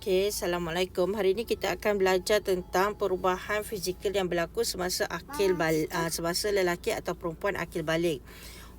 Okey, Assalamualaikum. Hari ini kita akan belajar tentang perubahan fizikal yang berlaku semasa akil balik, uh, semasa lelaki atau perempuan akil balik.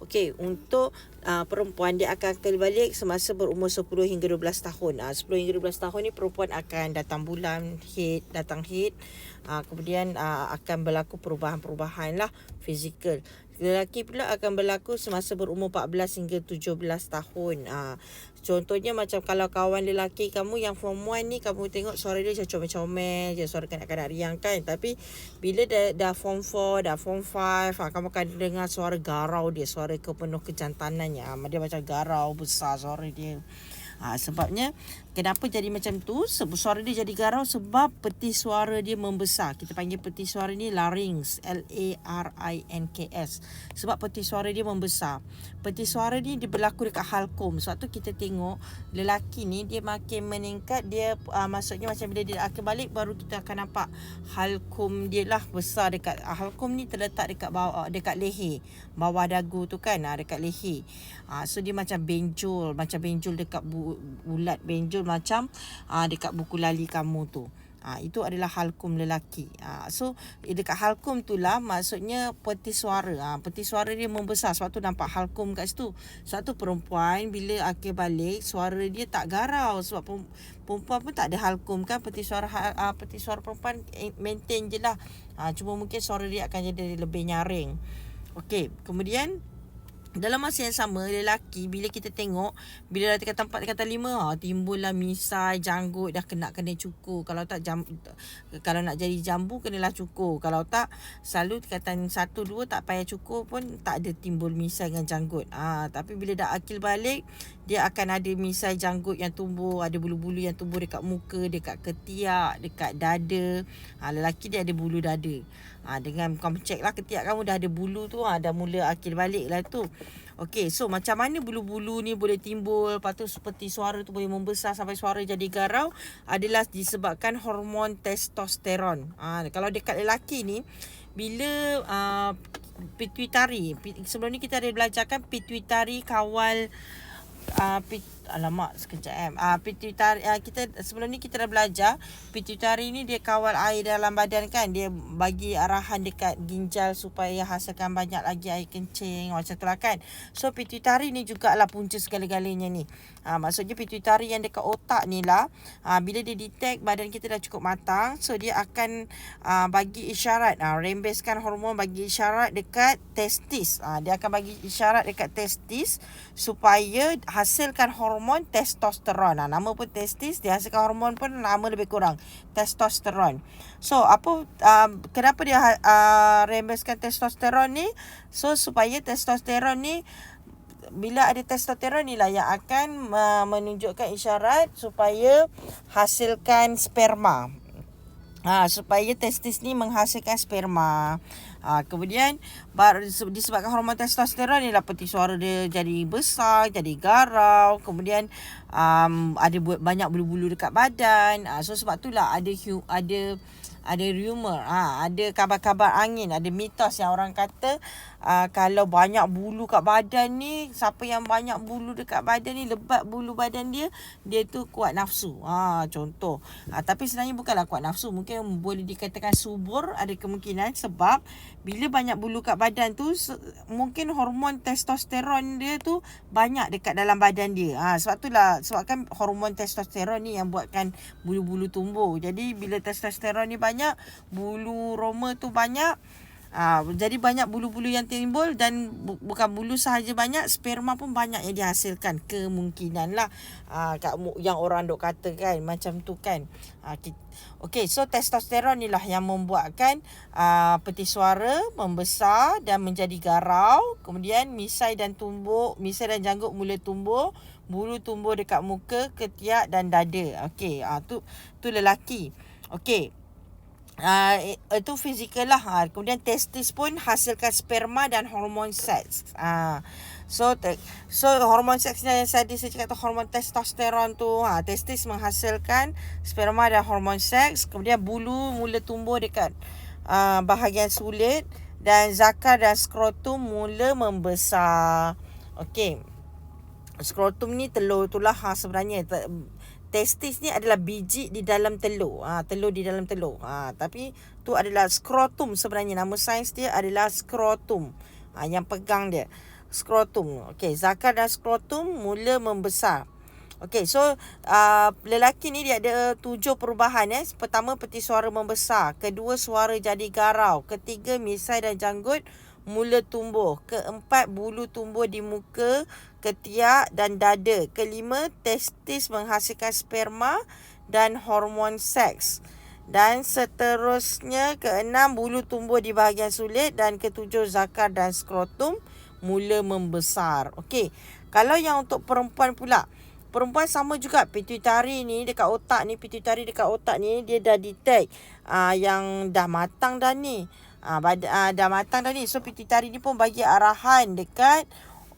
Okey, untuk uh, perempuan dia akan akil balik semasa berumur 10 hingga 12 tahun. Uh, 10 hingga 12 tahun ni perempuan akan datang bulan, head, datang head. Uh, kemudian uh, akan berlaku perubahan-perubahan lah fizikal. Lelaki pula akan berlaku semasa berumur 14 hingga 17 tahun. Uh, contohnya macam kalau kawan lelaki kamu yang form 1 ni kamu tengok suara dia macam comel-comel je suara kanak-kanak riang kan. Tapi bila dah, dah form 4, dah form 5, uh, kamu akan dengar suara garau dia, suara kepenuh kejantanannya. Uh, dia macam garau besar suara dia. Ha, sebabnya kenapa jadi macam tu? Sebab suara dia jadi garau sebab peti suara dia membesar. Kita panggil peti suara ni larynx, L A R I N K S. Sebab peti suara dia membesar. Peti suara ni dia berlaku dekat halkum. Sebab tu kita tengok lelaki ni dia makin meningkat dia uh, maksudnya macam bila dia akan balik baru kita akan nampak halkum dia lah besar dekat uh, halkum ni terletak dekat bawah dekat leher. Bawah dagu tu kan uh, dekat leher. Uh, so dia macam benjol, macam benjol dekat bu bulat benjol macam uh, dekat buku lali kamu tu. Ha, itu adalah halkum lelaki. Ha, so eh, dekat halkum tu lah maksudnya peti suara. Ha, peti suara dia membesar sebab tu nampak halkum kat situ. Sebab tu perempuan bila akhir balik suara dia tak garau sebab perempuan pun tak ada halkum kan peti suara ha, peti suara perempuan eh, maintain je lah. Ha, cuma mungkin suara dia akan jadi lebih nyaring. Okey, kemudian dalam masa yang sama lelaki bila kita tengok bila dah dekat tempat kata lima ha, timbullah misai janggut dah kena kena cukur. Kalau tak jam kalau nak jadi jambu kenalah cukur. Kalau tak selalu tingkatan satu dua tak payah cukur pun tak ada timbul misai dengan janggut. Ha, tapi bila dah akil balik dia akan ada misai janggut yang tumbuh ada bulu-bulu yang tumbuh dekat muka dekat ketiak dekat dada. Ha, lelaki dia ada bulu dada. Ha, dengan kamu check lah ketiak kamu dah ada bulu tu ha, dah mula akil balik lah tu. Okey, so macam mana bulu-bulu ni boleh timbul, lepas tu seperti suara tu boleh membesar sampai suara jadi garau adalah disebabkan hormon testosteron. Ha, kalau dekat lelaki ni, bila uh, pituitari, sebelum ni kita ada belajarkan pituitari kawal uh, pit, alamak sekejap eh. Uh, pituitari uh, kita sebelum ni kita dah belajar pituitari ni dia kawal air dalam badan kan. Dia bagi arahan dekat ginjal supaya hasilkan banyak lagi air kencing macam tu lah kan. So pituitari ni jugalah punca segala-galanya ni. Uh, maksudnya pituitari yang dekat otak ni lah uh, bila dia detect badan kita dah cukup matang so dia akan uh, bagi isyarat uh, rembeskan hormon bagi isyarat dekat testis. Uh, dia akan bagi isyarat dekat testis supaya hasilkan hormon hormon testosteron. Ha, nama pun testis, dihasilkan hormon pun nama lebih kurang. Testosteron. So, apa uh, kenapa dia uh, rembeskan testosteron ni? So, supaya testosteron ni bila ada testosteron ni lah yang akan uh, menunjukkan isyarat supaya hasilkan sperma. Ha, supaya testis ni menghasilkan sperma. Ha, kemudian disebabkan hormon testosteron ni lah peti suara dia jadi besar, jadi garau. Kemudian um, ada banyak bulu-bulu dekat badan. Ha, so sebab itulah ada ada ada rumor, ha, ada kabar-kabar angin, ada mitos yang orang kata uh, kalau banyak bulu kat badan ni, siapa yang banyak bulu dekat badan ni, lebat bulu badan dia, dia tu kuat nafsu. Ha, contoh. Ha, tapi sebenarnya bukanlah kuat nafsu, mungkin boleh dikatakan subur, ada kemungkinan sebab bila banyak bulu kat badan tu, mungkin hormon testosteron dia tu banyak dekat dalam badan dia. Ha, sebab itulah, sebabkan hormon testosteron ni yang buatkan bulu-bulu tumbuh. Jadi bila testosteron ni banyak bulu roma tu banyak Ha, jadi banyak bulu-bulu yang timbul dan bu- bukan bulu sahaja banyak sperma pun banyak yang dihasilkan kemungkinan lah ha, yang orang dok kata kan macam tu kan ha, Okay, so testosteron ni lah yang membuatkan uh, peti suara membesar dan menjadi garau. Kemudian misai dan tumbuk, misai dan janggut mula tumbuh. Bulu tumbuh dekat muka, ketiak dan dada. Okay, uh, tu, tu lelaki. Okay, Uh, itu fizikal lah. Uh, kemudian testis pun hasilkan sperma dan hormon seks. Uh, so, te- so hormon seks yang saya cakap tu hormon testosteron tu. Uh, testis menghasilkan sperma dan hormon seks. Kemudian bulu mula tumbuh dekat uh, bahagian sulit. Dan zakar dan skrotum mula membesar. Okay. Skrotum ni telur tu lah ha, sebenarnya testis ni adalah biji di dalam telur. Ha, telur di dalam telur. Ha, tapi tu adalah skrotum sebenarnya. Nama sains dia adalah skrotum. Ha, yang pegang dia. Skrotum. Okey, zakar dan skrotum mula membesar. Okey, so uh, lelaki ni dia ada tujuh perubahan. Eh. Pertama, peti suara membesar. Kedua, suara jadi garau. Ketiga, misai dan janggut mula tumbuh. Keempat, bulu tumbuh di muka ketiak dan dada. Kelima, testis menghasilkan sperma dan hormon seks. Dan seterusnya, keenam, bulu tumbuh di bahagian sulit. Dan ketujuh, zakar dan skrotum mula membesar. Okey, kalau yang untuk perempuan pula. Perempuan sama juga pituitari ni dekat otak ni. Pituitari dekat otak ni dia dah detect uh, yang dah matang dah ni. Uh, bad, uh, dah matang dah ni. So pituitari ni pun bagi arahan dekat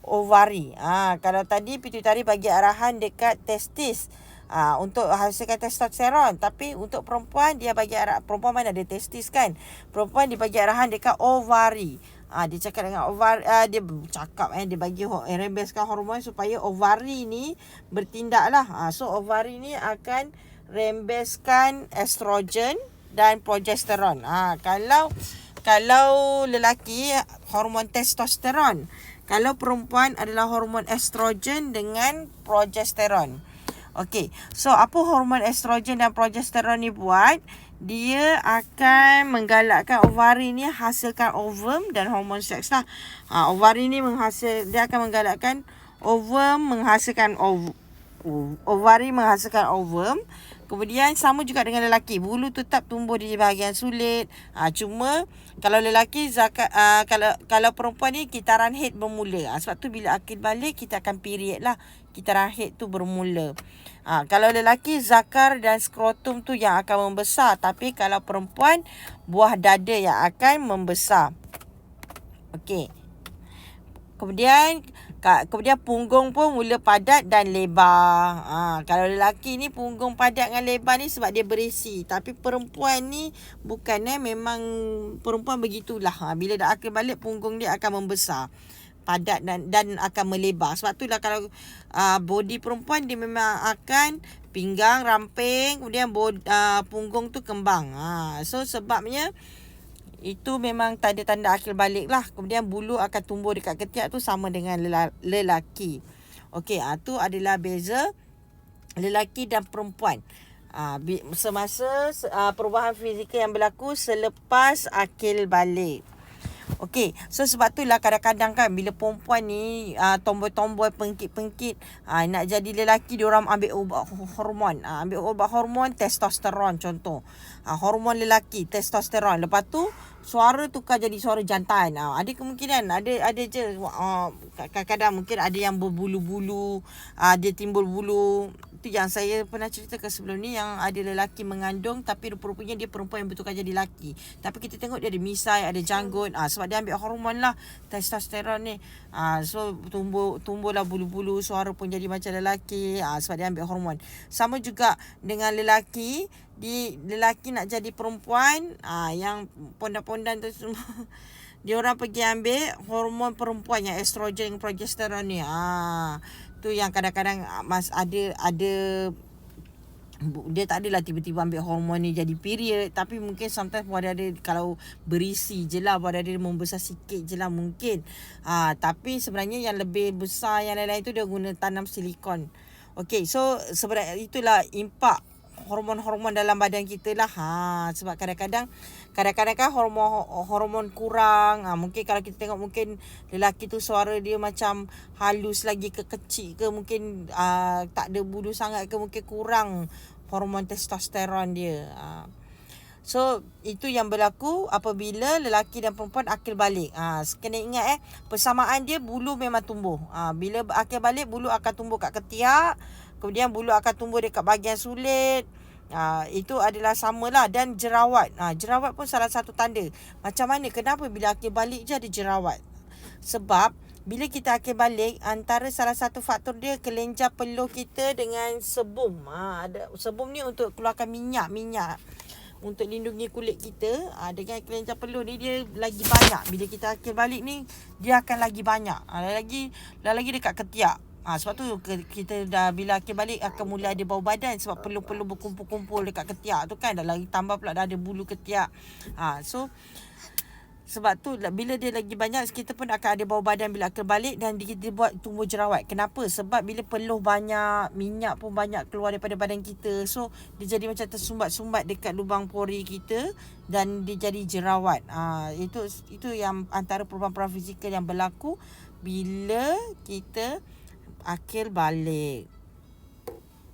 ovari. Ha, kalau tadi pituitari bagi arahan dekat testis ha, untuk hasilkan testosteron. Tapi untuk perempuan dia bagi arah perempuan mana ada testis kan? Perempuan dia bagi arahan dekat ovari. Ha, dia cakap dengan ovari uh, dia cakap eh dia bagi eh, rembeskan hormon supaya ovari ni bertindaklah. Ha, so ovari ni akan rembeskan estrogen dan progesteron. Ha, kalau kalau lelaki hormon testosteron kalau perempuan adalah hormon estrogen dengan progesteron. Okey. So apa hormon estrogen dan progesteron ni buat? Dia akan menggalakkan ovari ni hasilkan ovum dan hormon seks lah. Ha, ovari ni menghasil dia akan menggalakkan ovum menghasilkan ov, ovari menghasilkan ovum Kemudian sama juga dengan lelaki. Bulu tetap tumbuh di bahagian sulit. Ha, cuma kalau lelaki zakat uh, kalau kalau perempuan ni kitaran head bermula. Ha, sebab tu bila akil balik kita akan period lah. Kitaran head tu bermula. Ha, kalau lelaki zakar dan skrotum tu yang akan membesar. Tapi kalau perempuan buah dada yang akan membesar. Okey. Kemudian Kemudian punggung pun mula padat dan lebar. Ha, kalau lelaki ni punggung padat dengan lebar ni sebab dia berisi. Tapi perempuan ni bukan eh. Memang perempuan begitulah. Ha, bila dah akhir balik punggung dia akan membesar. Padat dan dan akan melebar. Sebab tu lah kalau uh, body perempuan dia memang akan pinggang ramping. Kemudian body, uh, punggung tu kembang. Ha, so sebabnya itu memang tanda-tanda akhir balik lah. Kemudian bulu akan tumbuh dekat ketiak tu sama dengan lelaki. Okey, ah tu adalah beza lelaki dan perempuan. Ah semasa uh, perubahan fizikal yang berlaku selepas akil balik. Okey, so sebab tu lah kadang-kadang kan bila perempuan ni uh, tomboy-tomboy pengkit-pengkit uh, nak jadi lelaki dia orang ambil ubat hormon, uh, ambil ubat hormon testosteron contoh. Uh, hormon lelaki testosteron. Lepas tu suara tukar jadi suara jantan. Uh, ada kemungkinan ada ada je uh, kadang-kadang mungkin ada yang berbulu-bulu, uh, dia timbul bulu tu yang saya pernah ceritakan sebelum ni yang ada lelaki mengandung tapi rupa-rupanya dia perempuan yang betulkan jadi lelaki. Tapi kita tengok dia ada misai, ada janggut ah sebab dia ambil hormon lah testosteron ni. Ah so tumbuh tumbuhlah bulu-bulu suara pun jadi macam lelaki ah sebab dia ambil hormon. Sama juga dengan lelaki di lelaki nak jadi perempuan ah yang pondan-pondan tu semua dia orang pergi ambil hormon perempuan yang estrogen progesteron ni. Ah tu yang kadang-kadang ah, mas ada ada dia tak adalah tiba-tiba ambil hormon ni jadi period. Tapi mungkin sometimes pun ada kalau berisi je lah pun ada membesar sikit je lah mungkin. Ha, tapi sebenarnya yang lebih besar yang lain-lain tu dia guna tanam silikon. Okay so sebenarnya itulah impak hormon-hormon dalam badan kita lah. Ha, sebab kadang-kadang kadang-kadang kan hormon hormon kurang. Ha, mungkin kalau kita tengok mungkin lelaki tu suara dia macam halus lagi ke kecil ke mungkin uh, tak ada bulu sangat ke mungkin kurang hormon testosteron dia. Ha. So itu yang berlaku apabila lelaki dan perempuan akil balik. Ha, kena ingat eh persamaan dia bulu memang tumbuh. Ha, bila akil balik bulu akan tumbuh kat ketiak. Kemudian bulu akan tumbuh dekat bahagian sulit. Ha, itu adalah samalah dan jerawat. Ha, jerawat pun salah satu tanda. Macam mana? Kenapa bila akhir balik je ada jerawat? Sebab bila kita akhir balik antara salah satu faktor dia kelenjar peluh kita dengan sebum. Ha, ada sebum ni untuk keluarkan minyak, minyak untuk lindungi kulit kita ha, dengan kelenjar peluh ni dia lagi banyak bila kita akhir balik ni dia akan lagi banyak ha, lagi lagi dekat ketiak Ha, sebab tu kita dah bila akil balik akan mula ada bau badan sebab perlu-perlu berkumpul-kumpul dekat ketiak tu kan dah lagi tambah pula dah ada bulu ketiak. Ha, so sebab tu bila dia lagi banyak kita pun akan ada bau badan bila akil balik dan dia buat tumbuh jerawat. Kenapa? Sebab bila peluh banyak, minyak pun banyak keluar daripada badan kita. So dia jadi macam tersumbat-sumbat dekat lubang pori kita dan dia jadi jerawat. Ha, itu itu yang antara perubahan-perubahan fizikal yang berlaku bila kita akil balik.